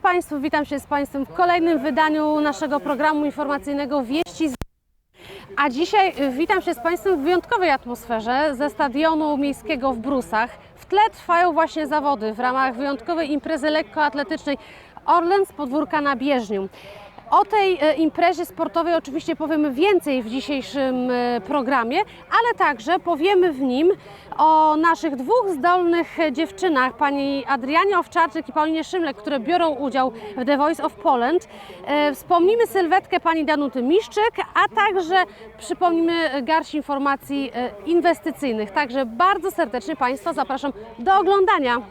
dobry Państwu, witam się z Państwem w kolejnym wydaniu naszego programu informacyjnego Wieści z a dzisiaj witam się z Państwem w wyjątkowej atmosferze ze stadionu miejskiego w Brusach. W tle trwają właśnie zawody w ramach wyjątkowej imprezy lekkoatletycznej Orlen z podwórka na Bieżniu. O tej e, imprezie sportowej oczywiście powiemy więcej w dzisiejszym e, programie, ale także powiemy w nim o naszych dwóch zdolnych dziewczynach, pani Adrianie Owczarczyk i Paulinie Szymlek, które biorą udział w The Voice of Poland. E, Wspomnimy sylwetkę pani Danuty Miszczyk, a także przypomnimy garść informacji inwestycyjnych. Także bardzo serdecznie Państwa zapraszam do oglądania.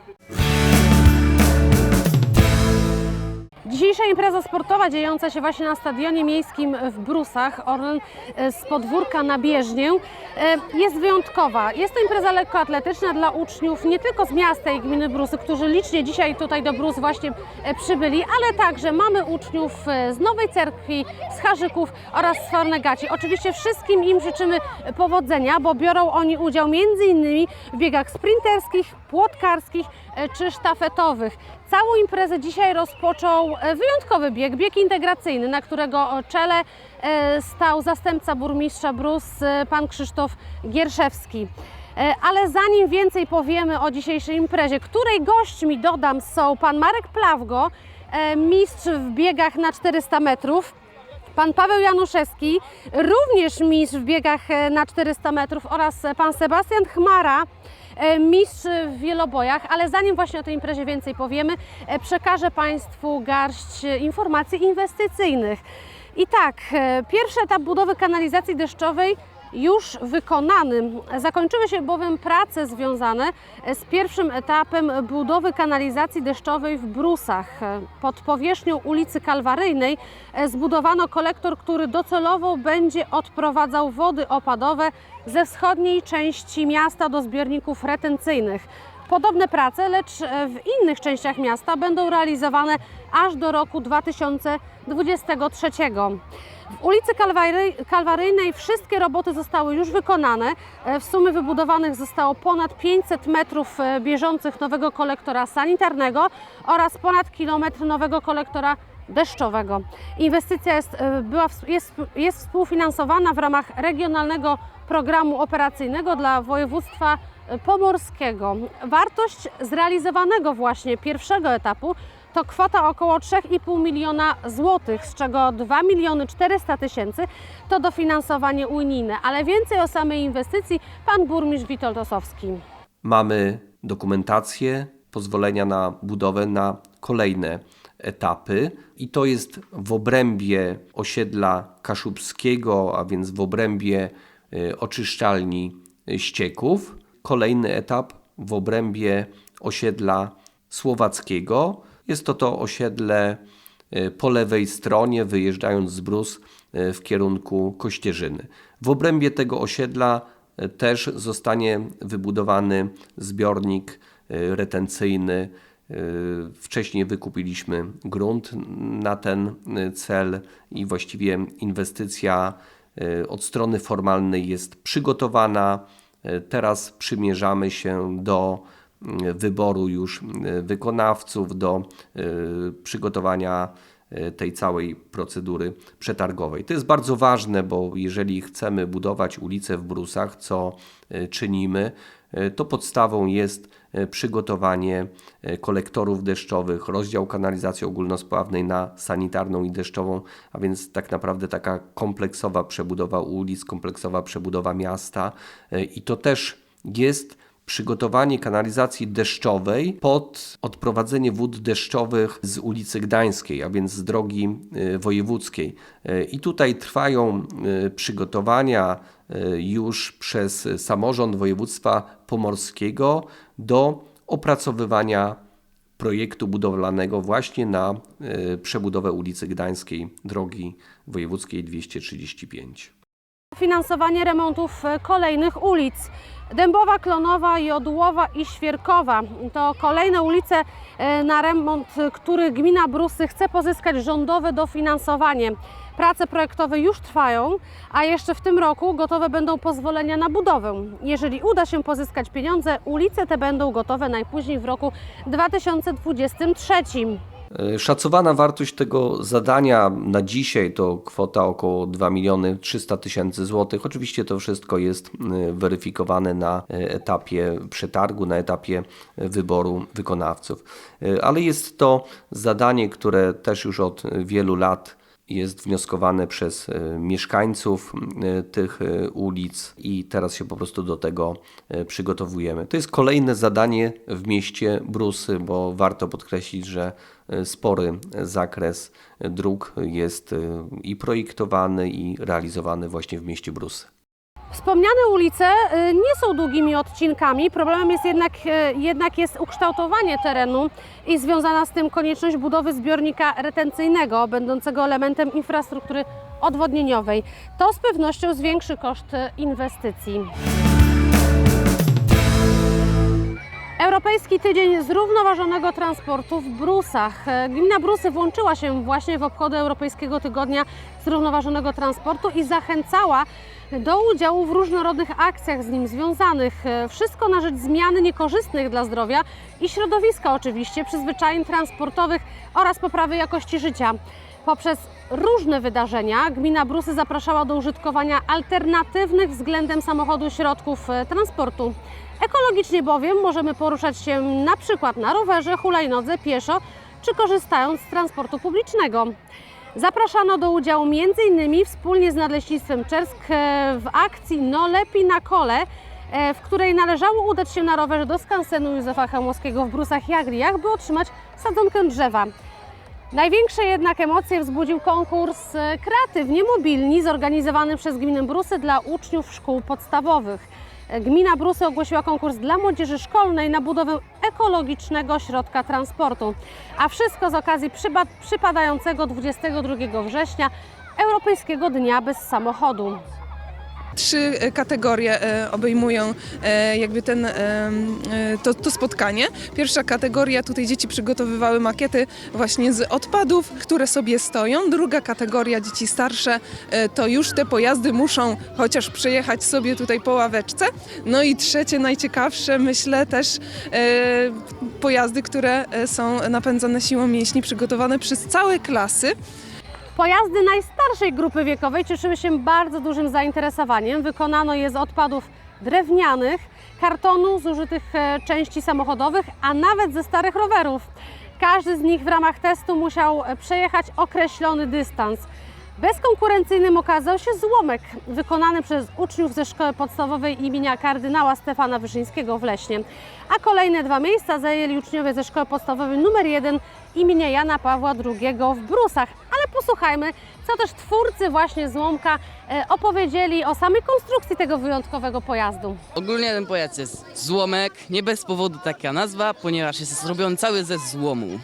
Dzisiejsza impreza sportowa dziejąca się właśnie na stadionie miejskim w Brusach, Orlen e, z podwórka na Bieżnię, e, jest wyjątkowa. Jest to impreza lekkoatletyczna dla uczniów nie tylko z miasta i gminy Brusy, którzy licznie dzisiaj tutaj do Brus właśnie e, przybyli, ale także mamy uczniów z Nowej Cerkwi, z Harzyków oraz z Farnegaci. Oczywiście wszystkim im życzymy powodzenia, bo biorą oni udział innymi w biegach sprinterskich, płotkarskich czy sztafetowych. Całą imprezę dzisiaj rozpoczął e, wyjątkowy bieg, bieg integracyjny, na którego czele e, stał zastępca burmistrza Brus, e, pan Krzysztof Gierszewski. E, Ale zanim więcej powiemy o dzisiejszej imprezie, której gośćmi dodam są pan Marek Plawgo, e, mistrz w biegach na 400 metrów, Pan Paweł Januszewski, również mistrz w biegach e, na 400 metrów oraz e, pan Sebastian Chmara, e, mistrz w wielobojach, ale zanim właśnie o tej imprezie więcej powiemy, e, przekażę Państwu garść e, informacji inwestycyjnych. I tak, e, pierwszy etap budowy kanalizacji deszczowej już wykonany. Zakończyły się bowiem prace związane z pierwszym etapem budowy kanalizacji deszczowej w Brusach. Pod powierzchnią ulicy Kalwaryjnej zbudowano kolektor, który docelowo będzie odprowadzał wody opadowe ze wschodniej części miasta do zbiorników retencyjnych. Podobne prace, lecz w innych częściach miasta będą realizowane aż do roku 2023. W ulicy Kalwary, Kalwaryjnej wszystkie roboty zostały już wykonane. E, W sumie wybudowanych zostało ponad 500 metrów e, bieżących nowego kolektora sanitarnego oraz ponad kilometr nowego kolektora deszczowego. Inwestycja jest, e, była, jest, jest współfinansowana w ramach regionalnego programu operacyjnego dla województwa pomorskiego. Wartość zrealizowanego właśnie pierwszego etapu to kwota około 3,5 miliona złotych, z czego 2 miliony 400 tysięcy to dofinansowanie unijne. Ale więcej o samej inwestycji pan burmistrz Witold Osowski. Mamy dokumentację, pozwolenia na budowę na kolejne etapy i to jest w obrębie osiedla Kaszubskiego, a więc w obrębie y, oczyszczalni ścieków. Kolejny etap w obrębie osiedla Słowackiego. Jest to to osiedle y, po lewej stronie, wyjeżdżając z Brus y, w kierunku Kościerzyny. W obrębie tego osiedla y, też zostanie wybudowany zbiornik retencyjny. Wcześniej wykupiliśmy grunt na ten cel i właściwie inwestycja od strony formalnej jest przygotowana. Teraz przymierzamy się do wyboru już wykonawców, do y, przygotowania y, tej całej procedury przetargowej. To jest bardzo ważne, bo jeżeli chcemy budować ulicę w Brusach, co y, czynimy, to podstawą jest przygotowanie kolektorów deszczowych, rozdział kanalizacji ogólnospławnej na sanitarną i deszczową, a więc tak naprawdę taka kompleksowa przebudowa ulic, kompleksowa przebudowa miasta i to też jest przygotowanie kanalizacji deszczowej pod odprowadzenie wód deszczowych z ulicy Gdańskiej, a więc z drogi y, wojewódzkiej. Y, I tutaj trwają y, przygotowania już przez samorząd województwa pomorskiego do opracowywania projektu budowlanego właśnie na przebudowę ulicy Gdańskiej, drogi wojewódzkiej 235. Finansowanie remontów e, kolejnych ulic. Dębowa, Klonowa, Jodłowa i Świerkowa to kolejne ulice, e, na remont których gmina Brusy chce pozyskać rządowe dofinansowanie. Prace projektowe już trwają, a jeszcze w tym roku gotowe będą pozwolenia na budowę. Jeżeli uda się pozyskać pieniądze, ulice te będą gotowe najpóźniej w roku 2023. E, Szacowana wartość tego zadania na dzisiaj to kwota około 2 miliony 300 tysięcy złotych. Oczywiście to wszystko jest e, weryfikowane na e, etapie przetargu, na etapie wyboru wykonawców. Ale jest to zadanie, które też już od wielu lat jest wnioskowane przez mieszkańców tych ulic i teraz się po prostu do tego przygotowujemy. To jest kolejne zadanie w mieście Brusy, bo warto podkreślić, że spory zakres dróg jest e, i projektowany i realizowany właśnie w mieście Brusy. Wspomniane ulice y, nie są długimi odcinkami. Problemem jest jednak, jednak jest ukształtowanie terenu i związana z tym konieczność budowy zbiornika retencyjnego, będącego elementem infrastruktury odwodnieniowej. To z pewnością zwiększy koszt inwestycji. Europejski Tydzień Zrównoważonego Transportu w Brusach. E, Gmina Brusy włączyła się właśnie w obchody Europejskiego Tygodnia Zrównoważonego Transportu i zachęcała do udziału w różnorodnych akcjach z nim związanych. E, Wszystko na rzecz zmiany niekorzystnych dla zdrowia i środowiska oczywiście, przyzwyczajeń transportowych oraz poprawy jakości życia. Poprzez różne wydarzenia gmina Brusy zapraszała do użytkowania alternatywnych względem samochodu środków e, transportu. Ekologicznie bowiem możemy poruszać się na przykład na rowerze, hulajnodze, pieszo czy korzystając z transportu publicznego. Zapraszano do udziału m.in. wspólnie z Nadleśnictwem Czersk e, w akcji No Lepiej na kole, e, w której należało udać się na rowerze do skansenu Józefa Chełmowskiego w Brusach i Agriach, by otrzymać sadzonkę drzewa. Największe jednak emocje wzbudził konkurs e, Kreatywnie Mobilni zorganizowany przez Gminę Brusy dla uczniów szkół podstawowych. Gmina Brusy ogłosiła konkurs dla młodzieży szkolnej na budowę ekologicznego środka transportu. A wszystko z okazji przypadającego 22 września Europejskiego Dnia Bez Samochodu. Trzy e, kategorie e, obejmują e, jakby ten, to, to spotkanie. Pierwsza kategoria, tutaj dzieci przygotowywały makiety właśnie z odpadów, które sobie stoją. Druga kategoria, dzieci starsze, to już te pojazdy muszą chociaż przejechać sobie tutaj po ławeczce. No i trzecie, najciekawsze, myślę też pojazdy, które są napędzane siłą mięśni, przygotowane przez całe klasy. Pojazdy najstarszej grupy wiekowej cieszyły się bardzo dużym zainteresowaniem. Wykonano je z odpadów drewnianych, kartonu, zużytych e, części samochodowych, a nawet ze starych rowerów. Każdy z nich w ramach testu musiał e, przejechać określony dystans. Bezkonkurencyjnym okazał się złomek wykonany przez uczniów ze szkoły podstawowej imienia kardynała Stefana Wyszyńskiego w Leśnie. A kolejne dwa miejsca zajęli uczniowie ze szkoły podstawowej numer 1 imienia Jana Pawła II w Brusach. Ale posłuchajmy, co też twórcy właśnie złomka e, opowiedzieli o samej konstrukcji tego wyjątkowego pojazdu. Ogólnie ten pojazd jest złomek, nie bez powodu taka nazwa, ponieważ jest zrobiony cały ze złomu.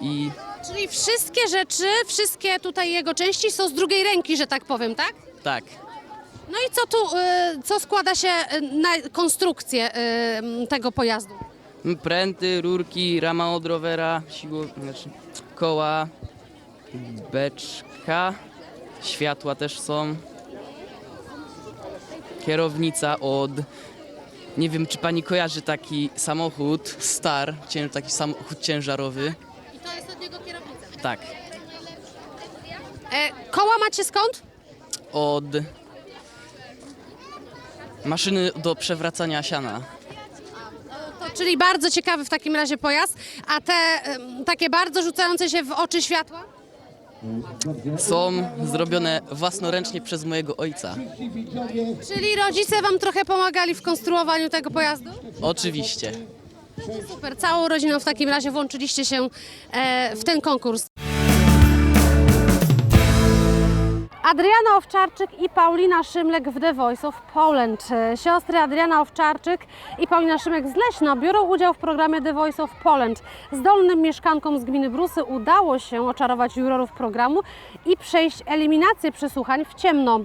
I Czyli wszystkie rzeczy, wszystkie tutaj jego części są z drugiej ręki, że tak powiem, tak? tak, No i co tu, y, co składa się y, na konstrukcję tego pojazdu? pręty, rurki, rama od rowera, siło, znaczy koła, beczka, światła też są, kierownica od... Nie wiem, czy pani kojarzy taki samochód, Star, cię- taki samochód ciężarowy. I to jest od niego kierownica. Tak, E, koła macie skąd? od maszyny do przewracania siana. To, czyli bardzo ciekawy w takim razie pojazd. A te em, takie bardzo rzucające się w oczy światła? Są zrobione własnoręcznie przez mojego ojca. Czyli rodzice Wam trochę pomagali w konstruowaniu tego pojazdu? Oczywiście. Super, całą rodziną w takim razie włączyliście się e, w ten konkurs. Adriana Owczarczyk i Paulina Szymlek w The Voice of Poland. Siostry Adriana Owczarczyk i Paulina Szymek z Leśna biorą udział w programie The Voice of Poland. Zdolnym mieszkankom z gminy Brusy udało się oczarować jurorów programu i przejść eliminację przesłuchań w ciemno.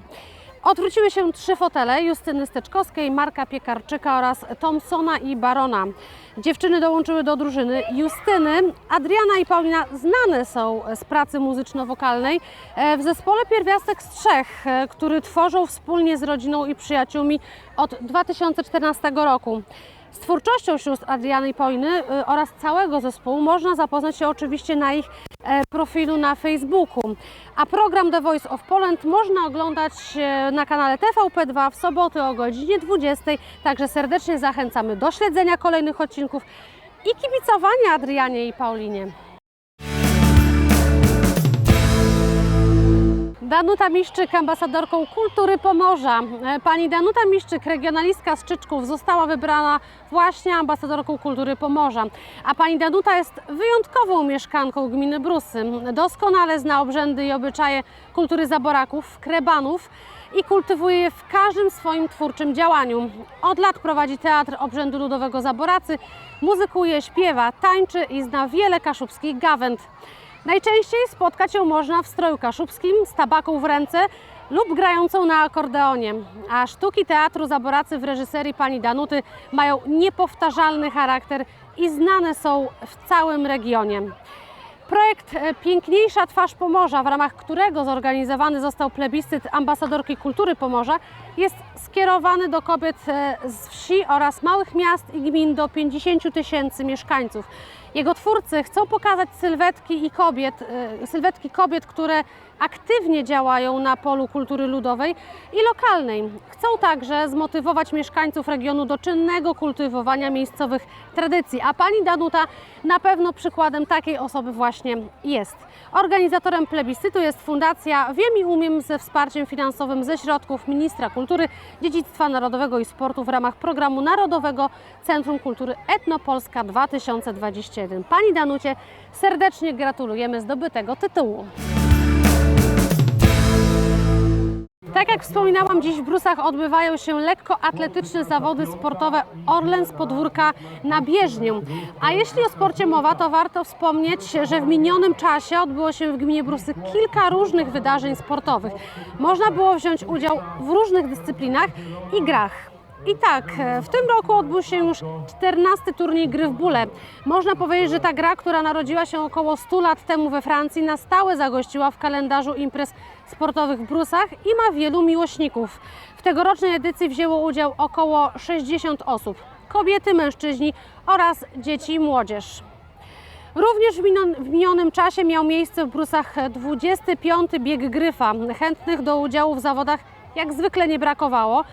Odwróciły się trzy fotele Justyny Steczkowskiej, Marka Piekarczyka oraz Thompsona i Barona. Dziewczyny dołączyły do drużyny Justyny. Adriana i Paulina znane są z pracy muzyczno-wokalnej e, w zespole Pierwiastek z Trzech, e, który tworzą wspólnie z rodziną i przyjaciółmi od 2014 roku. Z twórczością sióstr Adriany i Pauliny y, oraz całego zespołu można zapoznać się oczywiście na ich e, profilu na Facebooku. A program The Voice of Poland można oglądać e, na kanale TVP2 w soboty o godzinie 20. Także serdecznie zachęcamy do śledzenia kolejnych odcinków i kibicowania Adrianie i Paulinie. Danuta Miszczyk, ambasadorką kultury Pomorza. E, Pani Danuta Miszczyk, regionalistka z Czyczków, została wybrana właśnie ambasadorką kultury Pomorza. A pani Danuta jest wyjątkową mieszkanką gminy Brusy. Doskonale zna obrzędy i obyczaje kultury zaboraków, krebanów i kultywuje je w każdym swoim twórczym działaniu. Od lat prowadzi teatr obrzędu ludowego Zaboracy, muzykuje, śpiewa, tańczy i zna wiele kaszubskich gawęd. Najczęściej spotkać ją można w stroju kaszubskim z tabaką w ręce lub grającą na akordeonie. A sztuki teatru Zaboracy w reżyserii pani Danuty mają niepowtarzalny charakter i znane są w całym regionie. Projekt e, Piękniejsza Twarz Pomorza, w ramach którego zorganizowany został plebiscyt ambasadorki kultury Pomorza, jest skierowany do kobiet e, z wsi oraz małych miast i gmin do 50 tysięcy mieszkańców. Jego twórcy chcą pokazać sylwetki i kobiet, e, sylwetki kobiet, które aktywnie działają na polu kultury ludowej i lokalnej. Chcą także zmotywować mieszkańców regionu do czynnego kultywowania miejscowych tradycji, a pani Danuta na pewno przykładem takiej osoby właśnie jest. Organizatorem plebiscytu jest Fundacja Wiem i Umiem ze wsparciem finansowym ze środków Ministra Kultury, Dziedzictwa Narodowego i Sportu w ramach programu Narodowego Centrum Kultury Etnopolska 2021. Pani Danucie serdecznie gratulujemy zdobytego tytułu. Tak jak wspominałam, dziś w Brusach odbywają się lekkoatletyczne zawody sportowe Orlen z podwórka na bieżnię. A jeśli o sporcie mowa, to warto wspomnieć, że w minionym czasie odbyło się w gminie Brusy kilka różnych wydarzeń sportowych. Można było wziąć udział w różnych dyscyplinach i grach. I tak, e, w tym roku odbył się już 14 turniej gry w bóle. Można powiedzieć, że ta gra, która narodziła się około 100 lat temu we Francji, na stałe zagościła w kalendarzu imprez sportowych w Brusach i ma wielu miłośników. W tegorocznej edycji wzięło udział około 60 osób. Kobiety, mężczyźni oraz dzieci i młodzież. Również w, minion, w minionym czasie miał miejsce w Brusach 25. bieg Gryfa. Chętnych do udziału w zawodach jak zwykle nie brakowało.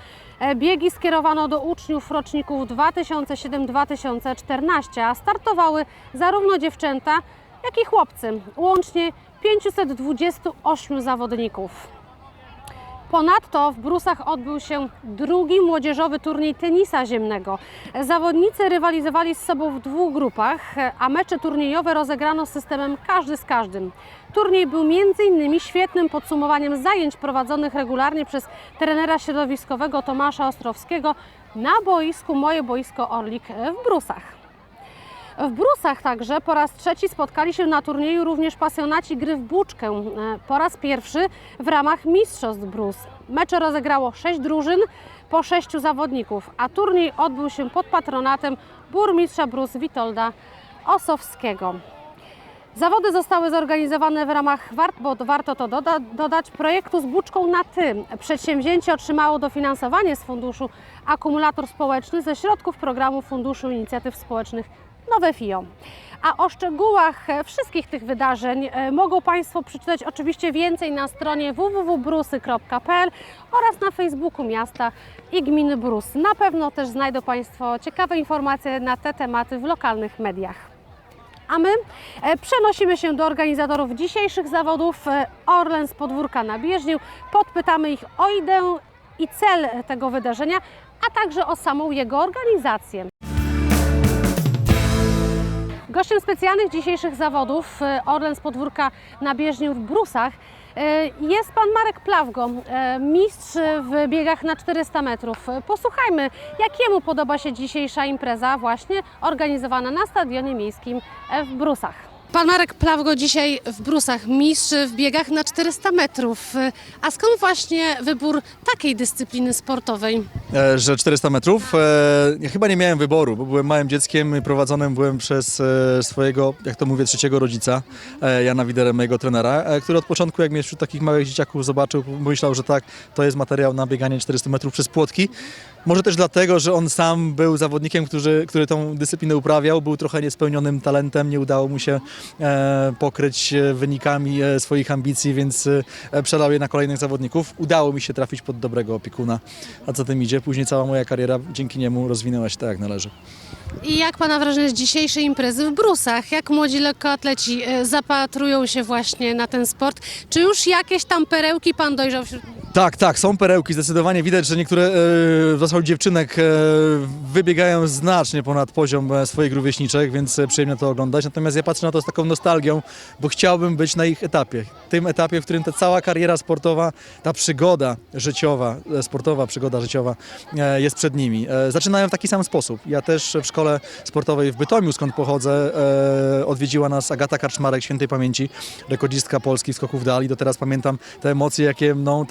E, Biegi skierowano do uczniów roczników 2007-2014, a startowały zarówno dziewczęta, jak i chłopcy. Łącznie 528 zawodników. Ponadto w Brusach odbył się drugi młodzieżowy turniej tenisa ziemnego. Zawodnicy rywalizowali z sobą w dwóch grupach, a mecze turniejowe rozegrano systemem każdy z każdym. Turniej był m.in. świetnym podsumowaniem zajęć prowadzonych regularnie przez trenera środowiskowego Tomasza Ostrowskiego na boisku Moje Boisko Orlik w Brusach. W Brusach także po raz trzeci spotkali się na turnieju również pasjonaci gry w buczkę. E, Po raz pierwszy w ramach Mistrzostw Brus. Mecze rozegrało sześć drużyn po sześciu zawodników, a turniej odbył się pod patronatem burmistrza Brus Witolda Osowskiego. Zawody zostały zorganizowane w ramach, bo warto to doda, dodać, projektu z Buczką na Ty. Przedsięwzięcie otrzymało dofinansowanie z funduszu Akumulator Społeczny ze środków programu Funduszu Inicjatyw Społecznych Nowe FIO. A o szczegółach e, wszystkich tych wydarzeń e, mogą Państwo przeczytać oczywiście więcej na stronie www.brusy.pl oraz na Facebooku miasta i gminy Brus. Na pewno też znajdą Państwo ciekawe informacje na te tematy w lokalnych mediach. A my e, przenosimy się do organizatorów dzisiejszych zawodów Orlen z podwórka na Bieżnię. Podpytamy ich o ideę i cel tego wydarzenia, a także o samą jego organizację. Gościem specjalnych dzisiejszych zawodów e, Orlen z podwórka na Bieżnię w Brusach e, jest pan Marek Plawgo, e, mistrz w biegach na 400 metrów. Posłuchajmy, jakiemu podoba się dzisiejsza impreza właśnie organizowana na Stadionie Miejskim w Brusach. Pan Marek Plawgo dzisiaj w Brusach, mistrz w biegach na 400 metrów. A skąd właśnie wybór takiej dyscypliny sportowej? e, że 400 metrów. E, Ja chyba nie miałem wyboru, bo byłem małym dzieckiem i prowadzonym byłem przez e, swojego, jak to mówię, trzeciego rodzica, e, Jana Widerę, mojego trenera, e, który od początku, jak mnie wśród takich małych dzieciaków zobaczył, myślał, że tak, to jest materiał na bieganie 400 metrów przez płotki. Może też dlatego, że on sam był zawodnikiem, który, który tą dyscyplinę uprawiał, był trochę niespełnionym talentem, nie udało mu się e, pokryć e, wynikami e, swoich ambicji, więc e, przelał je na kolejnych zawodników. Udało mi się trafić pod dobrego opiekuna, a co tym idzie, później cała moja kariera dzięki niemu rozwinęła się tak, jak należy. I jak Pana wrażenie z dzisiejszej imprezy w Brusach? Jak młodzi lekkoatleci zapatrują się właśnie na ten sport? Czy już jakieś tam perełki Pan dojrzał wśród? Tak, tak, są perełki, zdecydowanie widać, że niektóre e, w zasadzie dziewczynek e, wybiegają znacznie ponad poziom e, swoich rówieśniczek, więc e, przyjemnie to oglądać. Natomiast ja patrzę na to z taką nostalgią, bo chciałbym być na ich etapie. Tym etapie, w którym ta cała kariera sportowa, ta przygoda życiowa, sportowa przygoda życiowa jest przed nimi. Zaczynają w taki sam sposób. Ja też w szkole sportowej w Bytomiu, skąd pochodzę, odwiedziła nas Agata Karczmarek, świętej pamięci, rekordzistka Polski w skoków dali. Do teraz pamiętam te emocje, jakie mną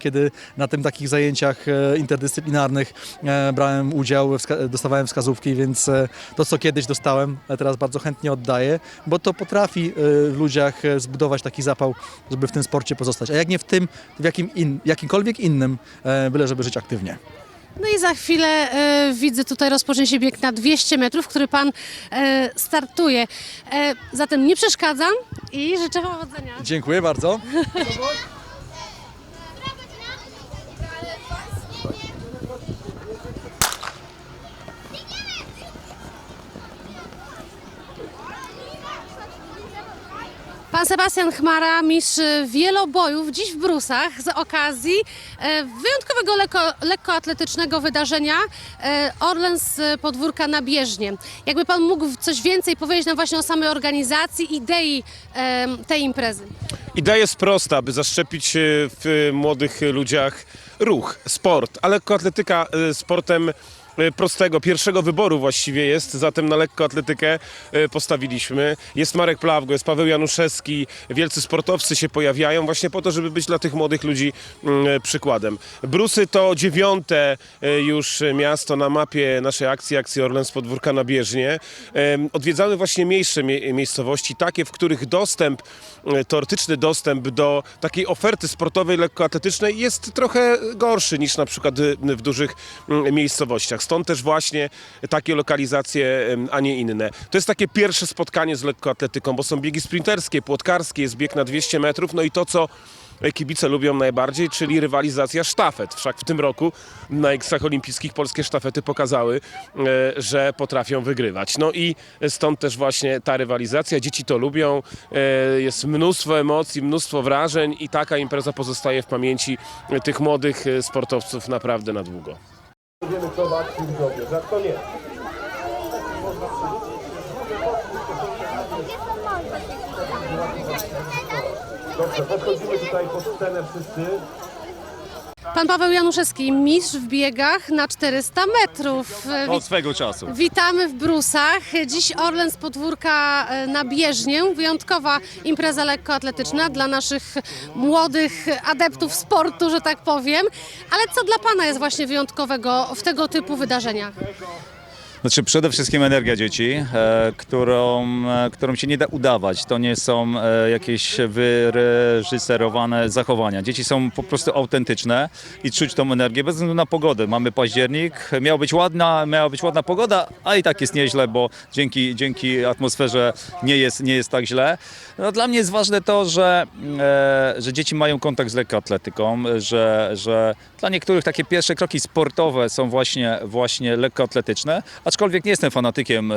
kiedy na tym takich zajęciach e, interdyscyplinarnych e, brałem udział, dostawałem wskazówki, więc e, to, co kiedyś dostałem, teraz bardzo chętnie oddaję, bo to potrafi w ludziach zbudować taki zapał, żeby w tym sporcie pozostać. A jak nie w tym, w jakim in, jakimkolwiek innym, byle żeby żyć aktywnie. No i za chwilę widzę tutaj rozpocznie się bieg na 200 metrów, który Pan startuje. Zatem nie przeszkadzam i życzę powodzenia. Dziękuję bardzo. Pan Sebastian Chmara, mistrz wielobojów, dziś w Brusach z okazji e, wyjątkowego lekko, lekkoatletycznego wydarzenia e, Orlen z podwórka na Bieżnie. Jakby Pan mógł coś więcej powiedzieć nam właśnie o samej organizacji, idei e, tej imprezy. Idea jest prosta, by zaszczepić w młodych ludziach ruch, sport, a lekkoatletyka sportem prostego, pierwszego wyboru właściwie jest, zatem na lekkoatletykę e, postawiliśmy. Jest Marek Plawgo, jest Paweł Januszewski, wielcy sportowcy się pojawiają właśnie po to, żeby być dla tych młodych ludzi mm, e, przykładem. Brusy to dziewiąte e, już miasto na mapie naszej akcji, akcji Orlen z podwórka na Bieżnie. Odwiedzamy właśnie mniejsze mie- miejscowości, takie, w których dostęp, e, teoretyczny dostęp do takiej oferty sportowej, lekkoatletycznej jest trochę gorszy niż na przykład w dużych mm, miejscowościach. Stąd też właśnie takie lokalizacje, a nie inne. To jest takie pierwsze spotkanie z lekkoatletyką, bo są biegi sprinterskie, płotkarskie, jest bieg na 200 metrów, no i to, co kibice lubią najbardziej, czyli rywalizacja sztafet. Wszak w tym roku na Igrzyskach Olimpijskich polskie sztafety pokazały, e, że potrafią wygrywać. No i stąd też właśnie ta rywalizacja. Dzieci to lubią, e, jest mnóstwo emocji, mnóstwo wrażeń i taka impreza pozostaje w pamięci tych młodych e, sportowców naprawdę na długo. Wiemy co akcji w że to nie. Dobrze, podchodzimy tutaj pod scenę wszyscy. Pan Paweł Januszewski, mistrz w biegach na 400 metrów. Od swego czasu. Witamy w Brusach. Dziś Orlen z podwórka e, na Bieżnię. Wyjątkowa impreza lekkoatletyczna dla naszych młodych adeptów sportu, że tak powiem. Ale co dla Pana jest właśnie wyjątkowego w tego typu wydarzeniach? Znaczy przede wszystkim energia dzieci, e, którą, e, którą się nie da udawać. To nie są e, jakieś wyreżyserowane zachowania. Dzieci są po prostu autentyczne i czuć tą energię bez względu na pogodę. Mamy październik, miała być ładna, miała być ładna pogoda, a i tak jest nieźle, bo dzięki, dzięki atmosferze nie jest, nie jest tak źle. No, dla mnie jest ważne to, że, e, że dzieci mają kontakt z lekkoatletyką, że, że dla niektórych takie pierwsze kroki sportowe są właśnie, właśnie lekkoatletyczne, aczkolwiek nie jestem fanatykiem, e,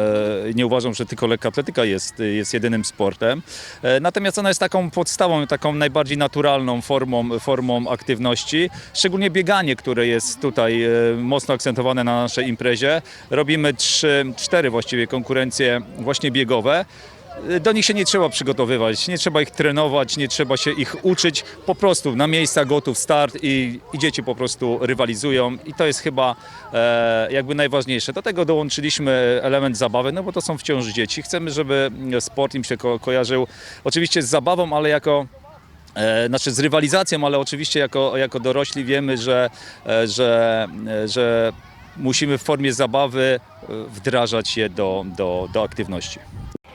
nie uważam, że tylko lekkoatletyka jest, jest jedynym sportem. E, Natomiast ona jest taką podstawą, taką najbardziej naturalną formą, formą aktywności, szczególnie bieganie, które jest tutaj e, mocno akcentowane na naszej imprezie. Robimy trzy, cztery właściwie konkurencje właśnie biegowe. Do nich się nie trzeba przygotowywać, nie trzeba ich trenować, nie trzeba się ich uczyć. Po prostu na miejsca gotów start i, i dzieci po prostu rywalizują i to jest chyba e, jakby najważniejsze. Do tego dołączyliśmy element zabawy, no bo to są wciąż dzieci. Chcemy, żeby sport im się ko- kojarzył oczywiście z zabawą, ale jako E, znaczy z rywalizacją, ale oczywiście jako, jako dorośli wiemy, że, e, że, e, że musimy w formie zabawy wdrażać je do, do, do aktywności.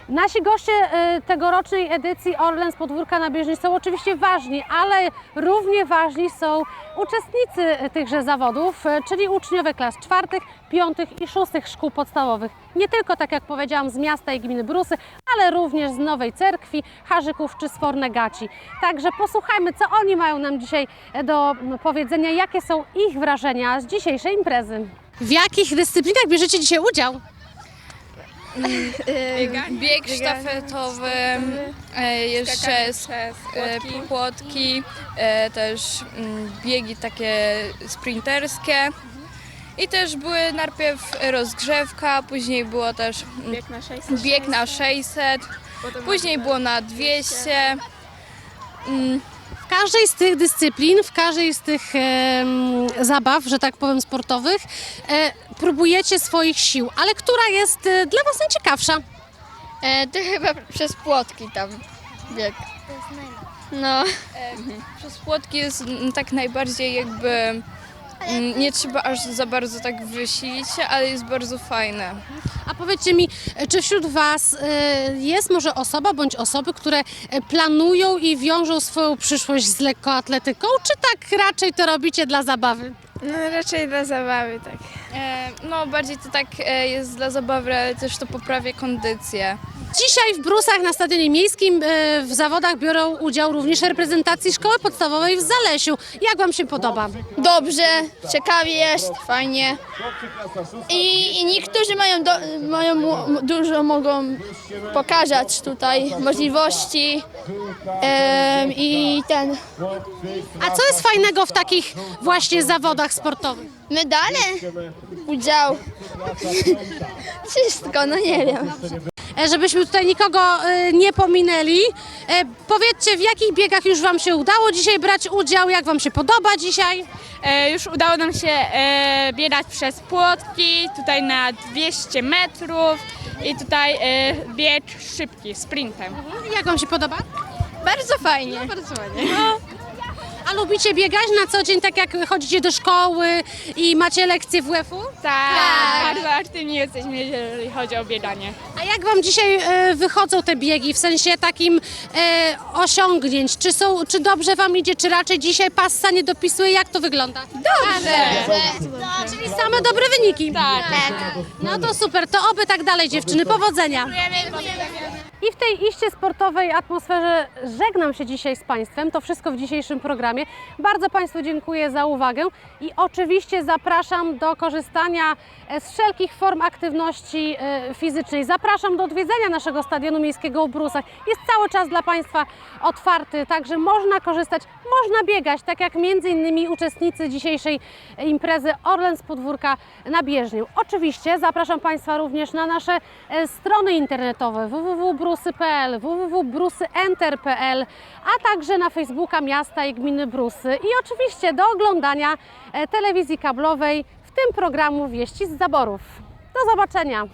Nasi goście e, tegorocznej edycji Orlen z podwórka na bieżni są oczywiście ważni, ale równie ważni są uczestnicy tychże zawodów, e, czyli uczniowie klas czwartych, piątych i szóstych szkół podstawowych. Nie tylko, tak jak powiedziałam, z miasta i gminy Brusy, ale również z Nowej Cerkwi, Harzyków czy z Fornegaci. Także posłuchajmy, co oni mają nam dzisiaj e, do powiedzenia, jakie są ich wrażenia z dzisiejszej imprezy. W jakich dyscyplinach bierzecie dzisiaj udział? Bieg sztafetowy, e, jeszcze e, płotki, e, też mm, biegi takie sprinterskie. I też były najpierw rozgrzewka, później było też mm, Bieg na 600. bieg na 600, później było na 200. Mm, W każdej z tych dyscyplin, w każdej z tych em, zabaw, że tak powiem, sportowych, e, próbujecie swoich sił, ale która jest e, dla Was najciekawsza? E, to chyba przez płotki tam bieg. No, Przez płotki jest mm, tak najbardziej jakby. mm, Nie trzeba aż za bardzo tak wysilić się, ale jest bardzo fajne. A powiedzcie mi, e, czy wśród Was e, jest może osoba bądź osoby, które e, planują i wiążą swoją przyszłość z lekkoatletyką, czy tak raczej to robicie dla zabawy? No raczej dla zabawy, tak. E, No, bardziej to tak e, jest dla zabawy, ale też to poprawia kondycję. Dzisiaj w Brusach na Stadionie Miejskim e, w zawodach biorą udział również reprezentacji Szkoły Podstawowej w Zalesiu. Jak Wam się podoba? Dobrze, ciekawie jest, fajnie. I, i niektórzy mają, do, mają mu- dużo, mogą pokazać tutaj możliwości em, i ten A co jest fajnego w takich właśnie zawodach sportowych? medale, udział. Wszystko, no nie wiem. E, Żebyśmy tutaj nikogo e, nie pominęli. E, Powiedzcie, w jakich biegach już Wam się udało dzisiaj brać udział? Jak Wam się podoba dzisiaj? E, już udało nam się e, biegać przez płotki, tutaj na 200 metrów i tutaj e, bieg szybki, sprintem. Jak Wam się podoba? Bardzo fajnie. A lubicie biegać na co dzień, tak jak chodzicie do szkoły i macie lekcje WF-u? Tak, bardzo aktywni jesteśmy, jeżeli chodzi o bieganie. A jak Wam dzisiaj e, wychodzą te biegi, w sensie takim e, osiągnięć? Czy, są, czy dobrze Wam idzie, czy raczej dzisiaj passa nie dopisuje? Jak to wygląda? Dobrze! No, czyli same dobre wyniki. Tak. No to super, to oby tak dalej dziewczyny, powodzenia. I w tej iście sportowej atmosferze żegnam się dzisiaj z Państwem. To wszystko w dzisiejszym programie. Bardzo Państwu dziękuję za uwagę i oczywiście zapraszam do korzystania z wszelkich form aktywności e, fizycznej. Zapraszam do odwiedzenia naszego stadionu miejskiego w Brusach. Jest cały czas dla Państwa otwarty, także można korzystać, można biegać, tak jak między innymi uczestnicy dzisiejszej imprezy Orlen z podwórka na Bieżnię. Oczywiście zapraszam Państwa również na nasze e, strony internetowe www.brusy.pl, www.brusyenter.pl, a także na Facebooka miasta i gminy Brusy i oczywiście do oglądania e, telewizji kablowej, tym programu Wieści z Zaborów. Do zobaczenia!